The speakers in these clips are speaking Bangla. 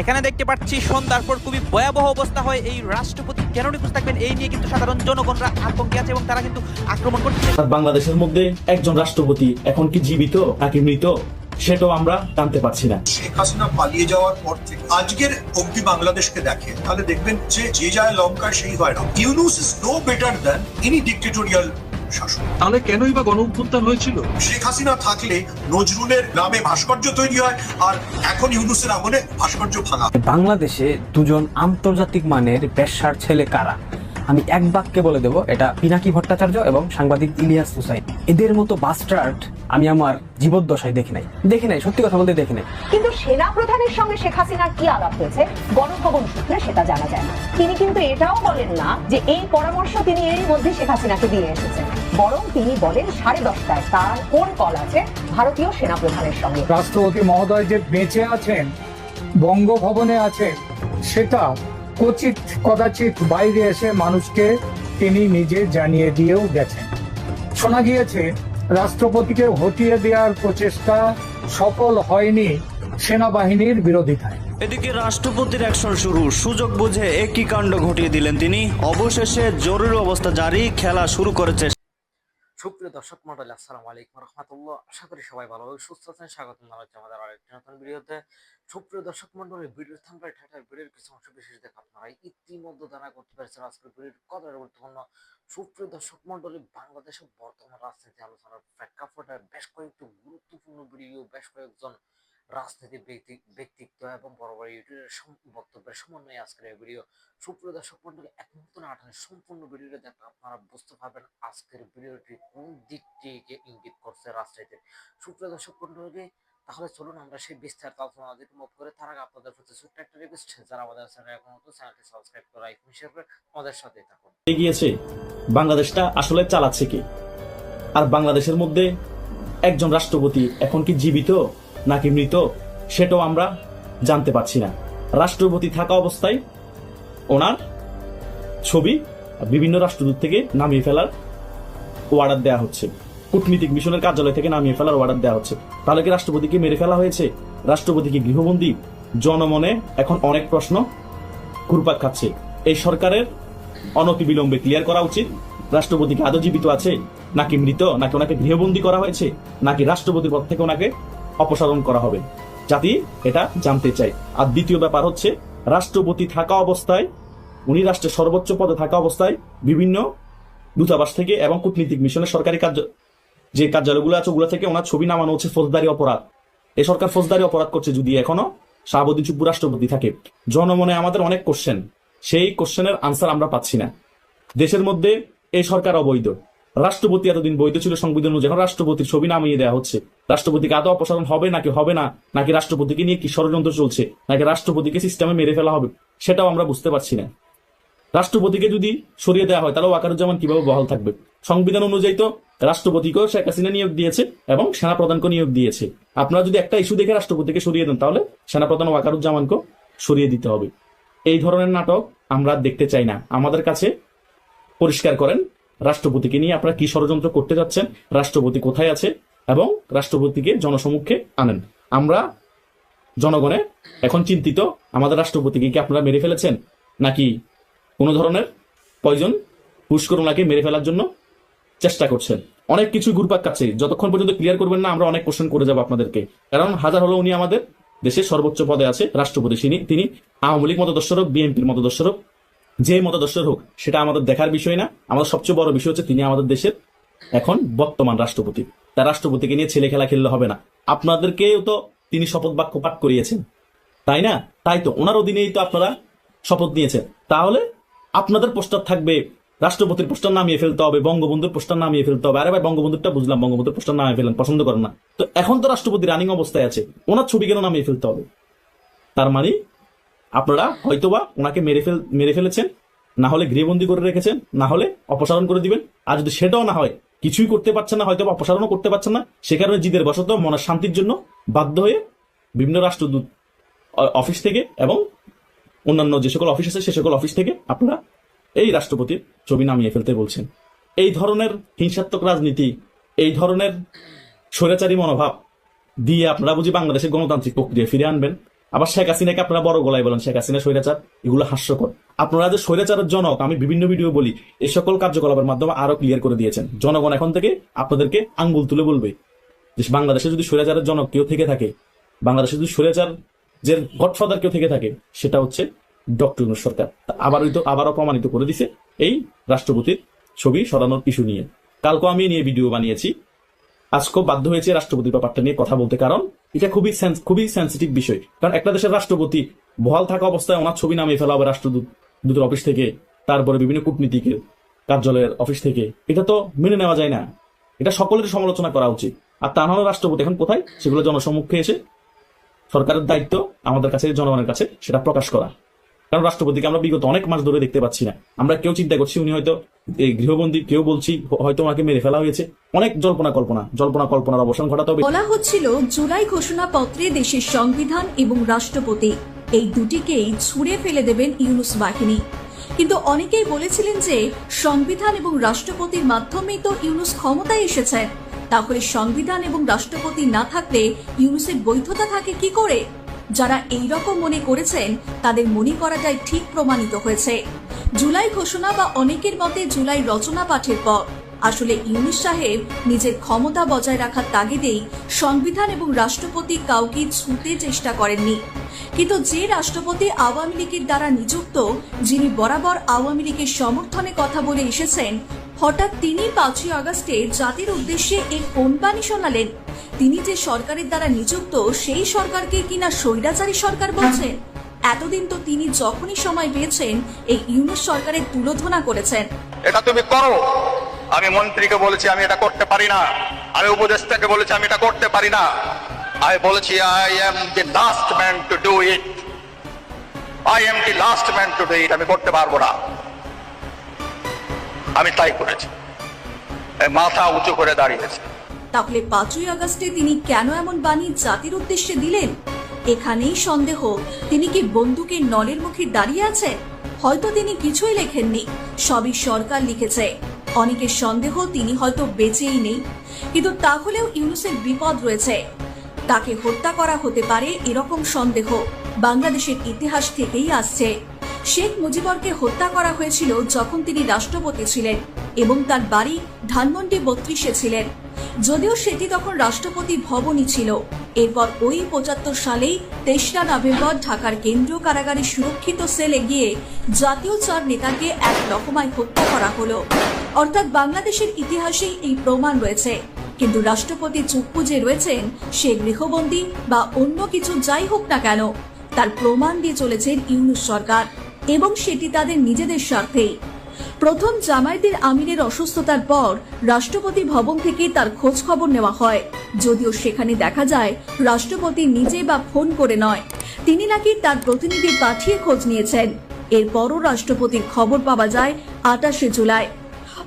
এখানে দেখতে পাচ্ছি সন্ধ্যার পর খুবই ভয়াবহ অবস্থা হয়। এই রাষ্ট্রপতি কেন নিখোঁজ থাকবেন? এই নিয়ে কিন্তু সাধারণ জনগণরা আতঙ্কে আছে এবং তারা কিন্তু আক্রমণ করছে। বাংলাদেশের মধ্যে একজন রাষ্ট্রপতি এখন কি জীবিত নাকি মৃত সেটাও আমরা জানতে পারছি না। শেখ হাসিনা পালিয়ে যাওয়ার পর থেকে আজকের অব্দি বাংলাদেশকে দেখে তাহলে দেখবেন যে যে যায় লঙ্কা সেই হয় না। Yunus is no better than any dictatorial শাসক তাহলে কেনই বা গণ অভ্যুত্থান হয়েছিল? শেখ হাসিনা থাকলে নজরুলের নামে ভাস্কর্য তৈরি হয় আর এখন ইউনুসের আমলে ভাস্কর্য ভাঙা। বাংলাদেশে দুজন আন্তর্জাতিক মানের পেশার ছেলে কারা? আমি এক বাক্যে বলে দেব এটা পিনাকি ভট্টাচার্য এবং সাংবাদিক ইলিয়াস হুসাইন। এদের মতো বাস্টার্ড আমি আমার জীবদ্দশায় দেখি নাই। দেখি নাই সত্যি কথা বলতে দেখি নাই। কিন্তু সেনা প্রধানের সঙ্গে শেখ হাসিনার কি আলাপ হয়েছে? গণভবন সূত্রে সেটা জানা যায় না। তিনি কিন্তু এটাও বলেন না যে এই পরামর্শ তিনি এরই মধ্যে শেখ হাসিনাকে দিয়ে এসেছেন। বরং তিনি বলেন সাড়ে দশটায় তার কোন কল আছে ভারতীয় সেনা প্রধানের সঙ্গে। রাষ্ট্রপতি মহোদয় যে বেঁচে আছেন বঙ্গভবনে আছেন সেটা কচিত কদাচিৎ বাইরে এসে মানুষকে তিনি নিজে জানিয়ে দিয়েও গেছেন। শোনা গিয়েছে রাষ্ট্রপতিকে হটিয়ে দেওয়ার প্রচেষ্টা সফল হয়নি সেনাবাহিনীর বিরোধিতায়। এদিকে রাষ্ট্রপতির অ্যাকশন শুরু। সুযোগ বুঝে একই কাণ্ড ঘটিয়ে দিলেন তিনি। অবশেষে জরুরি অবস্থা জারি খেলা শুরু করেছে। সুপ্রিয় দর্শক মন্ডলী আসসালামু আলাইকুম রহমতুল্লাহ। আশা করি সবাই ভালো সুস্থ আছেন। স্বাগত জানাচ্ছি আমাদের আরেকটি নতুন ভিডিওতে। সুপ্রিয় দর্শক মন্ডলী, ভিডিওর থাম্বাই ঠাটার ভিডিওর কিছু অংশ বিশেষ দেখে আপনারা ইতিমধ্যে জানা করতে পেরেছেন আজকের ভিডিওর কতটা গুরুত্বপূর্ণ সুপ্রিয় দর্শক মন্ডলী বাংলাদেশের বর্তমান রাজনীতি আলোচনার প্রেক্ষাপটে বেশ কয়েকটি গুরুত্বপূর্ণ ভিডিও, বেশ কয়েকজন রাজনীতি ব্যক্তি, ব্যক্তিত্ব এবং বড় বড় ইউটিউবের বক্তব্যের সমন্বয়ে আজকের এই ভিডিও। সুপ্রিয় দর্শক মন্ডলী, এক না আটানে সম্পূর্ণ ভিডিওটা দেখলে আপনারা বুঝতে পারবেন আজকের ভিডিওটি কোন দিকটিকে ইঙ্গিত করছে রাজনীতির সুপ্রিয় দর্শক মন্ডলী তাহলে চলুন আমরা সেই বিস্তারিত আলোচনা দিকে মুভ করে তার আগে আপনাদের প্রতি ছোট্ট একটা রিকোয়েস্ট যারা আমাদের চ্যানেল এখন নতুন, চ্যানেলটি সাবস্ক্রাইব করে লাইক শেয়ার করে আমাদের সাথে থাকুন। এগিয়েছে। বাংলাদেশটা আসলে চালাচ্ছে কি? আর বাংলাদেশের মধ্যে একজন রাষ্ট্রপতি এখন কি জীবিত নাকি মৃত, সেটাও আমরা জানতে পারছি না। রাষ্ট্রপতি থাকা অবস্থায় ওনার ছবি বিভিন্ন রাষ্ট্রদূত থেকে নামিয়ে ফেলার অর্ডার দেওয়া হচ্ছে। কূটনীতিক মিশনের কার্যালয় থেকে নামিয়ে ফেলার অর্ডার দেওয়া হচ্ছে। তাহলে কি রাষ্ট্রপতিকে মেরে ফেলা হয়েছে? রাষ্ট্রপতি কি গৃহবন্দী? জনমনে এখন অনেক প্রশ্ন ঘুরপাক খাচ্ছে। এই সরকারের অনতিবিলম্বে ক্লিয়ার করা উচিত, রাষ্ট্রপতি কি আদৌ জীবিত আছে? নাকি মৃত? নাকি ওনাকে গৃহবন্দী করা হয়েছে? নাকি রাষ্ট্রপতির পদ থেকে ওনাকে অপসারণ করা হবে? জাতি এটা জানতে চাই আর দ্বিতীয় ব্যাপার হচ্ছে, রাষ্ট্রপতি থাকা অবস্থায়, উনি রাষ্ট্রের সর্বোচ্চ পদে থাকা অবস্থায় বিভিন্ন দূতাবাস থেকে এবং কূটনীতিক মিশনের সরকারি কার্য যে কার্যালয়গুলো আছে, ওগুলো থেকে ওনার ছবি নামানো হচ্ছে ফৌজদারি অপরাধ। এ সরকার ফৌজদারি অপরাধ করছে যদি এখনও, শাহাবুদ্দিন চুপ্পু রাষ্ট্রপতি থাকে। জনমনে আমাদের অনেক কোশ্চেন সেই কোশ্চেনের আনসার আমরা পাচ্ছি না। দেশের মধ্যে এই সরকার অবৈধ। রাষ্ট্রপতি এতদিন বৈধ ছিল, সংবিধান অনুযায়ী রাষ্ট্রপতির ছবি নামিয়ে দেওয়া হচ্ছে। রাষ্ট্রপতিকে আদৌ অপসারণ হবে নাকি হবে না? নাকি রাষ্ট্রপতিকে নিয়ে কি ষড়যন্ত্র চলছে? নাকি রাষ্ট্রপতিকে সিস্টেমে মেরে ফেলা হবে? সেটাও আমরা বুঝতে পারছি না। রাষ্ট্রপতিকে যদি সরিয়ে দেওয়া হয়, তাহলে ওয়াকারুজ্জামান কীভাবে বহাল থাকবে? সংবিধান অনুযায়ী তো রাষ্ট্রপতিকেও শেখ হাসিনা নিয়োগ দিয়েছে এবং সেনাপ্রধানকে নিয়োগ দিয়েছে। আপনারা যদি একটা ইস্যু দেখে রাষ্ট্রপতিকে সরিয়ে দেন, তাহলে সেনাপ্রধান ওয়াকারুজ্জামানকে সরিয়ে দিতে হবে। এই ধরনের নাটক আমরা দেখতে চাই না। আমাদের কাছে পরিষ্কার করেন, রাষ্ট্রপতিকে নিয়ে আপনারা কি ষড়যন্ত্র করতে যাচ্ছেন, রাষ্ট্রপতি কোথায় আছে এবং রাষ্ট্রপতিকে জনসমুখে আনেন। আমরা জনগণে এখন চিন্তিত, আমাদের রাষ্ট্রপতিকে কি আপনারা মেরে ফেলেছেন? নাকি কোনো ধরনের করে ওনাকে মেরে ফেলার জন্য চেষ্টা করছেন। অনেক কিছু ঘুরপাক কাছে যতক্ষণ পর্যন্ত ক্লিয়ার করবেন না, আমরা অনেক কোশ্চেন করে যাব আপনাদেরকে। কারণ হাজার হলো উনি আমাদের দেশের সর্বোচ্চ পদে আছে, রাষ্ট্রপতি। তিনি তিনি আওয়ামী লীগ মতদর্শর হোক বিএনপির মতদর্শর হোক যে মতদর্শর হোক, সেটা আমাদের দেখার বিষয় না। আমাদের সবচেয়ে বড় বিষয় হচ্ছে তিনি আমাদের দেশের এখন বর্তমান রাষ্ট্রপতি। তার রাষ্ট্রপতিকে নিয়ে ছেলে খেলা খেললে হবে না। আপনাদেরকেও তো তিনি শপথ বাক্য পাঠ করিয়েছেন। তাই না? তাই তো। ওনার অধীনেই তো আপনারা শপথ নিয়েছেন। তাহলে আপনাদের পোস্টার থাকবে, রাষ্ট্রপতির পোস্টার নামিয়ে ফেলতে হবে, বঙ্গবন্ধুর পোস্টার নামিয়ে ফেলতে হবে। আরে ভাই, বঙ্গবন্ধুরটা বুঝলাম, বঙ্গবন্ধুর পোস্টার নামিয়ে ফেলেন, পছন্দ করেন না। তো এখন তো রাষ্ট্রপতি রানিং অবস্থায় আছে, ওনার ছবি কেন নামিয়ে ফেলতে হবে? তার মানে আপনারা হয়তোবা ওনাকে মেরে ফেল, মেরে ফেলেছেন, না হলে গৃহবন্দী করে রেখেছেন, না হলে অপসারণ করে দিবেন। আর যদি সেটাও না হয়, কিছুই করতে পারছেন না হয়তো অপসারণও করতে পারছেন না, সে কারণে জিদের বশত মনের শান্তির জন্য বাধ্য হয়ে বিভিন্ন রাষ্ট্রদূত অফিস থেকে এবং অন্যান্য যে সকল অফিস আছে, সে সকল অফিস থেকে আপনারা এই রাষ্ট্রপতির ছবি নামিয়ে ফেলতে বলছেন। এই ধরনের হিংসাত্মক রাজনীতি, এই ধরনের স্বৈরাচারী মনোভাব দিয়ে আপনারা বুঝি বাংলাদেশের গণতান্ত্রিক প্রক্রিয়া ফিরে আনবেন। আবার শেখ হাসিনাকে আপনারা বড় গলায় বলেন, শেখ হাসিনা স্বৈরাচার, এগুলো হাস্যকর। আপনারা যে স্বৈরাচারের জনক, আমি বিভিন্ন ভিডিও বলি এই সকল কার্যকলাপের মাধ্যমে আরও ক্লিয়ার করে দিয়েছেন। জনগণ এখন থেকে আপনাদেরকে আঙ্গুল তুলে বলবে যে, বাংলাদেশে যদি স্বৈরাচারের জনক কেউ থেকে থাকে, বাংলাদেশে যদি স্বৈরাচার যে গডফাদার কেউ থেকে থাকে, সেটা হচ্ছে ডক্টর সরকার। তা আবারই তো আবারও প্রমাণিত করে দিছে এই রাষ্ট্রপতির ছবি সরানোর ইস্যু নিয়ে। কালকে আমি নিয়ে ভিডিও বানিয়েছি। আজকেও বাধ্য হয়েছে রাষ্ট্রপতির ব্যাপারটা নিয়ে কথা বলতে, কারণ এটা খুবই খুবই সেন্সিটিভ বিষয়। কারণ একটা দেশের রাষ্ট্রপতি বহাল থাকা অবস্থায় ওনার ছবি নামিয়ে ফেলা হবে রাষ্ট্রদূত দূতের অফিস থেকে, তারপরে বিভিন্ন কূটনীতিকের কার্যালয়ের অফিস থেকে, এটা তো মেনে নেওয়া যায় না। এটা সকলের সমালোচনা করা উচিত। আর তা নাহলে রাষ্ট্রপতি এখন কোথায়? সেগুলো জনসম্মুখে এসে সরকারের দায়িত্ব আমাদের কাছে, জনগণের কাছে, সেটা প্রকাশ করা। কারণ রাষ্ট্রপতিকে আমরা বিগত অনেক মাস ধরে দেখতে পাচ্ছি না। আমরা কেউ চিন্তা করছি উনি হয়তো এই গৃহবন্দী, কেউ বলছি হয়তো ওনাকে মেরে ফেলা হয়েছে। অনেক জল্পনা কল্পনা, জল্পনা কল্পনার অবসান ঘটাতে হবে। বলা হচ্ছিল, জুলাই ঘোষণাপত্রে দেশের সংবিধান এবং রাষ্ট্রপতি এই দুটিকেই ছুঁড়ে ফেলে দেবেন ইউনুস বাহিনী। কিন্তু অনেকেই বলেছিলেন যে, সংবিধান এবং রাষ্ট্রপতির মাধ্যমেই তো ইউনুস ক্ষমতায় এসেছেন। তাহলে সংবিধান এবং রাষ্ট্রপতি না থাকলে ইউনুসের বৈধতা থাকে কি করে? যারা এই রকম মনে করেছেন, তাদের মনে করাটাই ঠিক প্রমাণিত হয়েছে। জুলাই ঘোষণা বা অনেকের মতে জুলাই রচনা পাঠের পর। আসলে ইউনুস সাহেব নিজের ক্ষমতা বজায় রাখার তাগিদেই সংবিধান এবং রাষ্ট্রপতি কাউকে ছুঁতে চেষ্টা করেননি। কিন্তু যে রাষ্ট্রপতি আওয়ামী লীগের দ্বারা নিযুক্ত, যিনি বরাবর আওয়ামী লীগের সমর্থনে কথা বলে এসেছেন হঠাৎ তিনি পাঁচই আগস্টে জাতির উদ্দেশ্যে এক বাণী শোনালেন। তিনি যে সরকারের দ্বারা নিযুক্ত, সেই সরকারকে কিনা স্বৈরাচারী সরকার বলছেন? এতদিন তো তিনি যখনই সময় পেয়েছেন, এই ইউনুস সরকারের তুলোধনা করেছেন। এটা তুমি করো। আমি মন্ত্রীকে বলেছি আমি এটা করতে পারি না। আমি উপদেষ্টাকে বলেছি আমি এটা করতে পারি না। আমি বলেছি I am the last man to do it I am the last man to do it আমি করতে পারব না। আমি তাই করেছি। মাথা উঁচু করে দাঁড়িয়েছে। তাহলে পাঁচই আগস্টে তিনি কেন এমন বাণী জাতির উদ্দেশ্যে দিলেন? এখানেই সন্দেহ। তিনি কি বন্দুকের নলের মুখে দাঁড়িয়ে আছেন হয়তো তিনি কিছুই লেখেননি। সবই সরকার লিখেছে। অনেকের সন্দেহ তিনি হয়তো বেঁচেই নেই। কিন্তু তাহলেও ইউনুসের বিপদ রয়েছে। তাকে হত্যা করা হতে পারে এরকম সন্দেহ। বাংলাদেশের ইতিহাস থেকেই আসছে। শেখ মুজিবরকে হত্যা করা হয়েছিল যখন তিনি রাষ্ট্রপতি ছিলেন এবং তার বাড়ি ধানমন্ডি বত্রিশে ছিলেন। যদিও সেটি তখন রাষ্ট্রপতি ভবনই ছিল। এরপর ওই পঁচাত্তর সালেই তেসরা নভেম্বর ঢাকার কেন্দ্রীয় কারাগারে সুরক্ষিত সেলে গিয়ে জাতীয় চার নেতাকে এক রকমায় হত্যা করা হলো। অর্থাৎ বাংলাদেশের ইতিহাসেই এই প্রমাণ রয়েছে। কিন্তু রাষ্ট্রপতি চুপ যে রয়েছেন, সে গৃহবন্দী বা অন্য কিছু যাই হোক না কেন, তার প্রমাণ দিয়ে চলেছেন ইউনুস সরকার। এবং সেটি তাদের নিজেদের স্বার্থেই। প্রথম জামায়াতের আমিরের অসুস্থতার পর রাষ্ট্রপতি ভবন থেকে তার খোঁজ খবর নেওয়া হয়। যদিও সেখানে দেখা যায়, রাষ্ট্রপতি নিজে বা ফোন করে নয়। তিনি নাকি তার প্রতিনিধি পাঠিয়ে খোঁজ নিয়েছেন। এরপরও রাষ্ট্রপতির খবর পাওয়া যায় আটাশে জুলাই।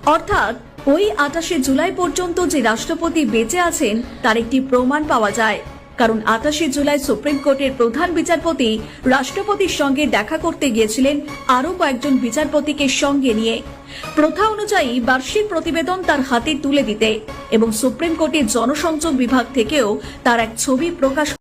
অর্থাৎ ওই আটাশে জুলাই পর্যন্ত যে রাষ্ট্রপতি বেঁচে আছেন, তার একটি প্রমাণ পাওয়া যায়। কারণ আটাশে জুলাই সুপ্রিম কোর্টের প্রধান বিচারপতি রাষ্ট্রপতির সঙ্গে দেখা করতে গিয়েছিলেন আরও কয়েকজন বিচারপতিকে সঙ্গে নিয়ে। প্রথা অনুযায়ী বার্ষিক প্রতিবেদন তার হাতে তুলে দিতে এবং সুপ্রিম কোর্টের জনসংযোগ বিভাগ থেকেও তার এক ছবি প্রকাশ